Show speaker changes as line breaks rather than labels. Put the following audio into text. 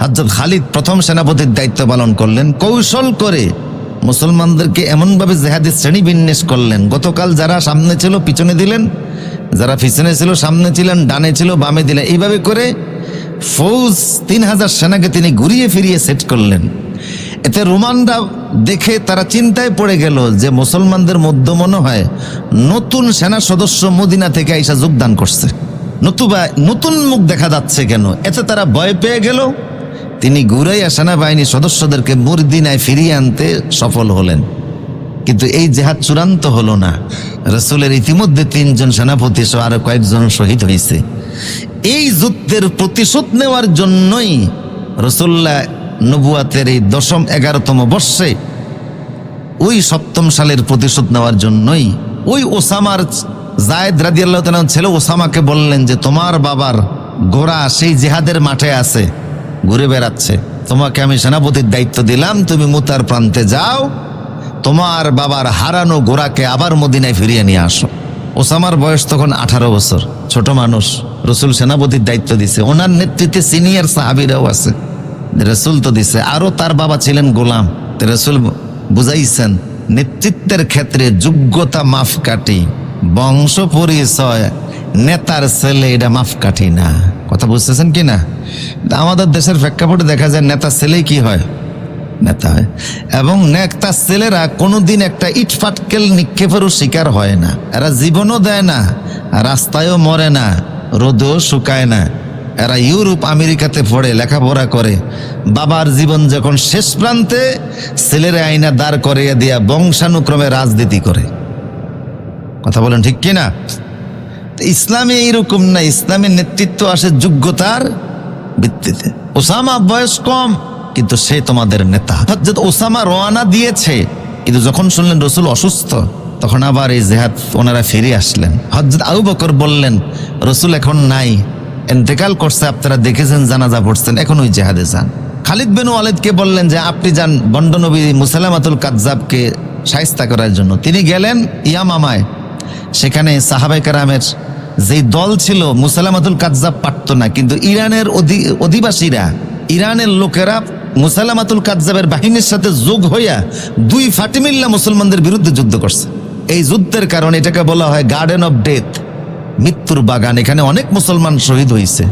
হজরত খালিদ প্রথম সেনাপতির দায়িত্ব পালন করলেন। কৌশল করে মুসলমানদেরকে এমনভাবে জেহাদের শ্রেণি বিন্যাস করলেন। গতকাল যারা সামনে ছিল পিছনে দিলেন, যারা পিছনে ছিল, সামনে ছিলেন, ডানে ছিল, বামে দিলেন। এইভাবে করে ফৌজ তিন হাজার সেনাকে তিনি ঘুরিয়ে ফিরিয়ে সেট করলেন। এতে রোমানরা দেখে তারা চিন্তায় পড়ে গেল যে মুসলমানদের মধ্যে মনে হয় নতুন সেনা সদস্য মদিনা থেকে আইসা যোগদান করছে। নতুবা নতুন মুখ দেখা যাচ্ছে কেন? এতে তারা ভয় পেয়ে গেল। তিনি ঘুরাইয়া সেনাবাহিনী সদস্যদেরকে মুরদিনায় ফিরিয়ে আনতে সফল হলেন। কিন্তু এই জেহাদ চূড়ান্ত হলো না। রসুলের ইতিমধ্যে তিনজন সেনাপতি সহ আরও কয়েকজন শহীদ হয়েছে। এই যুদ্ধের প্রতিশোধ নেওয়ার জন্যই রসুল্লাহ নবুয়াতের এই দশম এগারোতম বর্ষে ওই সপ্তম সালের প্রতিশোধ নেওয়ার জন্যই ওই ওসামার জায়দ রাদিয়াল্লাহ তাআলা ছেলে ওসামাকে বললেন যে, তোমার বাবার ঘোড়া সেই জেহাদের মাঠে আছে। ঘুরে বেড়াচ্ছে। তোমাকে আমি সেনাপতির দায়িত্ব দিলাম, তুমি মুতার প্রান্তে যাও, তোমার বাবার হারানো গোড়াকে আবার মদিনায় ফিরিয়ে নিয়ে আসো। ওসামার বয়স তখন আঠারো বছর, ছোট মানুষ, রসুল সেনাপতির দায়িত্ব দিছে। ওনার নেতৃত্বে সিনিয়র সাহাবিরাও আছে। রসুল তো দিছে, আরও তার বাবা ছিলেন গোলাম। রসুল বুঝাইছেন, নেতৃত্বের ক্ষেত্রে যোগ্যতা মাপকাঠি বংশ পরিচয় নেতার ছেলে, এটা মাপকাঠি না। কথা বুঝতেছেন কি না? আমাদের দেশের প্রেক্ষাপটে দেখা যায় নেতা ছেলেই কি হয়? নেতা হয়। এবং নেতা ছেলেরা কোনোদিন একটা ইট ফাটকেল নিক্ষেপেরও শিকার হয় না। এরা জীবনও দেয় না, রাস্তায়ও মরে না, রোদেও শুকায় না। এরা ইউরোপ, আমেরিকাতে পড়ে, লেখাপড়া করে। বাবার জীবন যখন শেষ প্রান্তে, ছেলেরা আইনা দাঁড় করিয়ে দিয়া বংশানুক্রমে রাজনীতি করে। কথা বলেন ঠিক কিনা ইসলামে এইরকম না, ইসলামের নেতৃত্ব আসে যোগ্যতার ভিত্তিতে। ওসামা বয়স কম, কিন্তু সে তোমাদের নেতা। হজরত ওসামা রওয়ানা দিয়েছে, কিন্তু যখন শুনলেন রসুল অসুস্থ, তখন আবার এই জেহাদ ওনারা ফিরে আসলেন। হজরত আবু বকর বললেন, রসুল এখন নাই, এন্তেকাল করছে, আপনারা দেখেছেন, জানাজা পড়ছেন, এখন ওই জেহাদে যান। খালিদ বেন ওয়ালেদকে বললেন যে, আপনি যান বন্ডনবী মুসালামাতুল কাজ্জাবকে সাহিস্তা করার জন্য। তিনি গেলেন ইয়ামামায়। সেখানে সাহাবাই কারামের যেই দল ছিল, মুসালামাতুল কাজ্জাব পারত না। কিন্তু ইরানের অধিবাসীরা, ইরানের লোকেরা মুসালামাতুল কাজ্জাবের বাহিনীর সাথে যোগ হইয়া দুই ফাটিমিল্লা মুসলমানদের বিরুদ্ধে যুদ্ধ করছে। এই যুদ্ধের কারণে এটাকে বলা হয় গার্ডেন অফ ডেথ মৃত্যুর বাগান। এখানে অনেক মুসলমান শহীদ হয়েছে